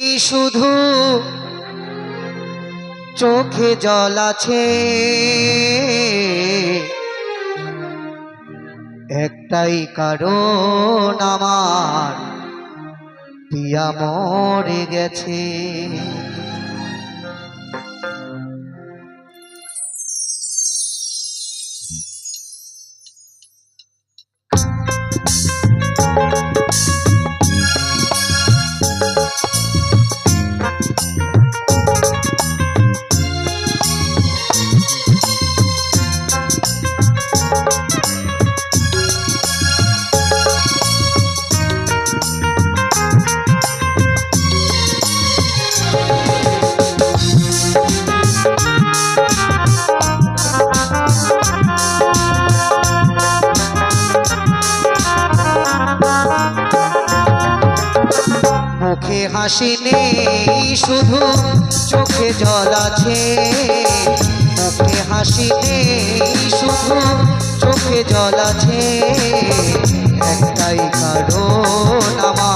শুধু চোখে জল আছে? একটাই কারণ আমার পিয়া মরে গেছে। হাসি শুধু চোখে জল আছে। মুখে হাসি শুধু চোখে জল আছে। একটাই কারণ আমার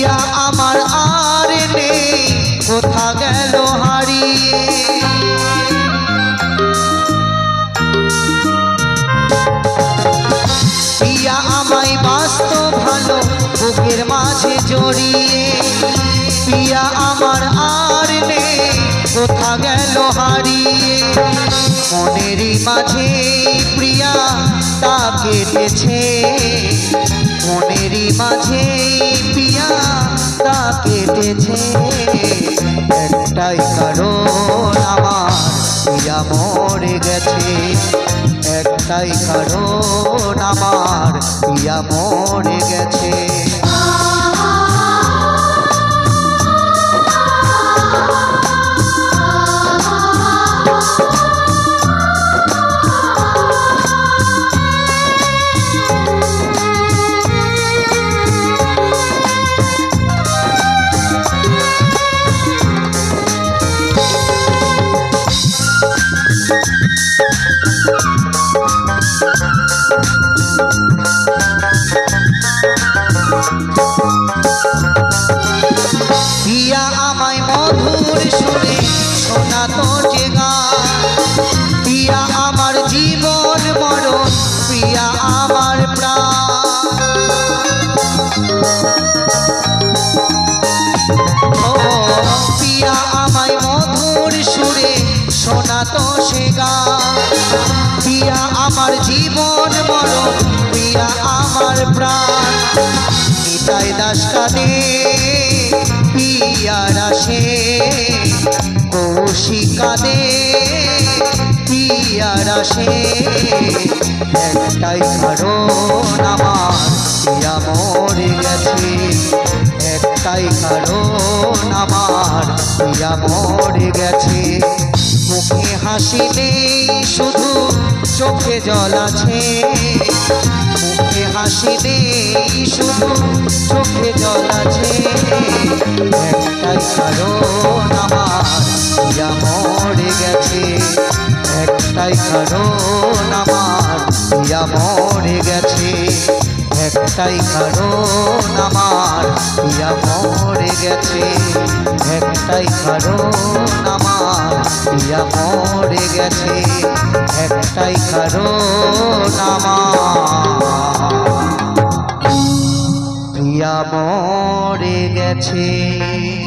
পিয়া আমার আর নেই, কোথা গেল হারিয়ে? পিয়া আমায় বাস্ত ভালো বুকের মাঝে জড়িয়ে। পিয়া আমার আর নেই, কোথা গেল হারিয়ে? মনেরই মাঝে প্রিয়া তা কেটেছে। মনেরই মাঝে পিয়া তা কেটেছে। একটাই কারণ আমার পিয়া মরে গেছে। একটাই কারণ আমার পিয়া মরে গেছে। পিয়া আমায় মধুর সুরে আসে কৌশিকা দে পিয়ার আসে। একটাই কারণ আমার পিয়া মরে গেছে। একটাই কারণ আমার পিয়া মরে গেছে। মুখে হাসি নেই, শুধু চোখে জল আছে। মুখে হাসি নেই, শুধু চোখে জল আছে। কারণ আমার পিয়া মরে গেছে। একটাই কারণ আমার পিয়া মরে গেছে। একটাই কারণ আমার পিয়া মরে গেছে। একটাই কারণ আমার প্রিয়া মরে গেছে।